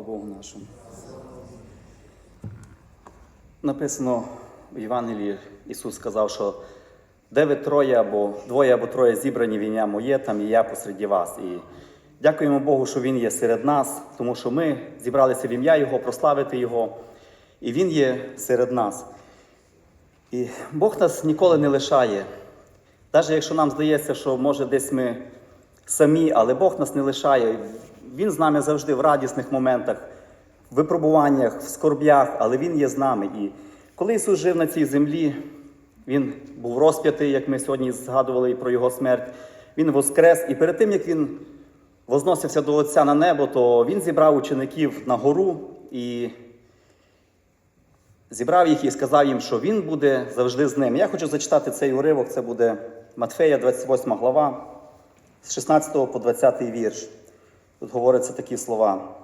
Богу нашому. Написано в Євангелії, Ісус сказав, що де ви троє або двоє або троє зібрані в ім'я моє, там і я посереді вас. І дякуємо Богу, що Він є серед нас, тому що ми зібралися в ім'я Його, прославити Його, і Він є серед нас. І Бог нас ніколи не лишає. Навіть якщо нам здається, що може десь ми самі, але Бог нас не лишає. Він з нами завжди в радісних моментах, в випробуваннях, в скорбях, але Він є з нами. І коли Ісус жив на цій землі, Він був розп'ятий, як ми сьогодні згадували про Його смерть. Він воскрес. І перед тим, як Він возносився до Отця на небо, то Він зібрав учеників на гору і зібрав їх і сказав їм, що він буде завжди з ним. Я хочу зачитати цей уривок, це буде Матфея, 28 глава, з 16 по 20 вірш. Тут говоряться такі слова.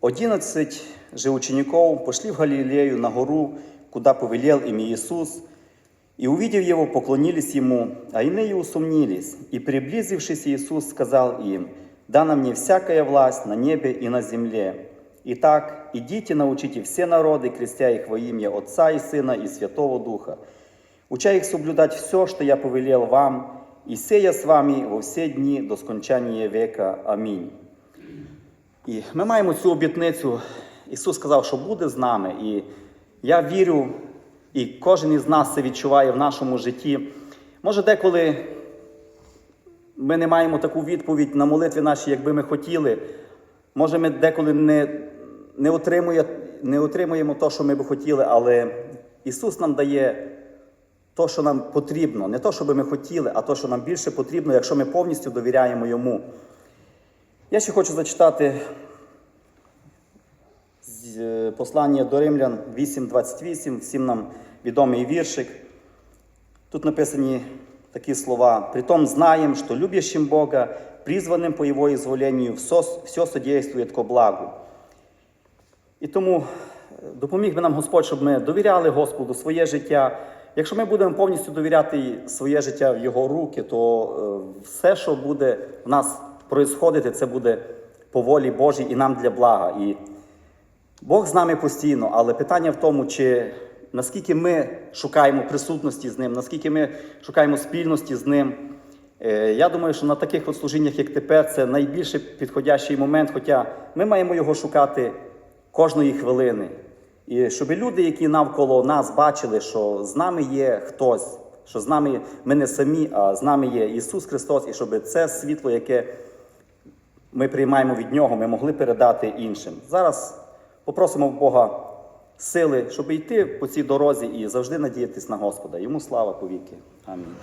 Одиннадцать же учеников пошли в Галилею на гору, куда повелел им Иисус, и, увидев его, поклонились ему, а иные усомнились. И, приблизившись, Иисус сказал им, «Дана мне всякая власть на небе и на земле. Итак, идите, научите все народы, крестя их во имя Отца и Сына и Святого Духа, уча их соблюдать все, что я повелел вам, и сея с вами во все дни до скончания века. Аминь». І ми маємо цю обітницю. Ісус сказав, що буде з нами. І я вірю, і кожен із нас це відчуває в нашому житті. Може, деколи ми не маємо таку відповідь на молитві наші, як би ми хотіли. Може, ми деколи не, не, отримує, не отримуємо те, що ми би хотіли, але Ісус нам дає те, що нам потрібно. Не те, що би ми хотіли, а те, що нам більше потрібно, якщо ми повністю довіряємо Йому. Я ще хочу зачитати е, послання до Римлян 8.28, всім нам відомий віршик. Тут написані такі слова. «Притом знаем, что любящим Бога, призванным по Его изволению, все, все содействует ко благу». І тому е, допоміг би нам Господь, щоб ми довіряли Господу своє життя. Якщо ми будемо повністю довіряти своє життя в Його руки, то е, все, що буде в нас происходити, це буде по волі Божій і нам для блага. І Бог з нами постійно, але питання в тому, чи наскільки ми шукаємо присутності з ним, наскільки ми шукаємо спільності з ним. Е, Я думаю, що на таких от служіннях, як тепер, це найбільше підходящий момент, хоча ми маємо його шукати кожної хвилини. І щоб люди, які навколо нас бачили, що з нами є хтось, що з нами ми не самі, а з нами є Ісус Христос, і щоб це світло, яке ми приймаємо від Нього, ми могли передати іншим. Зараз попросимо в Бога сили, щоб йти по цій дорозі і завжди надіятись на Господа. Йому слава повіки. Амінь.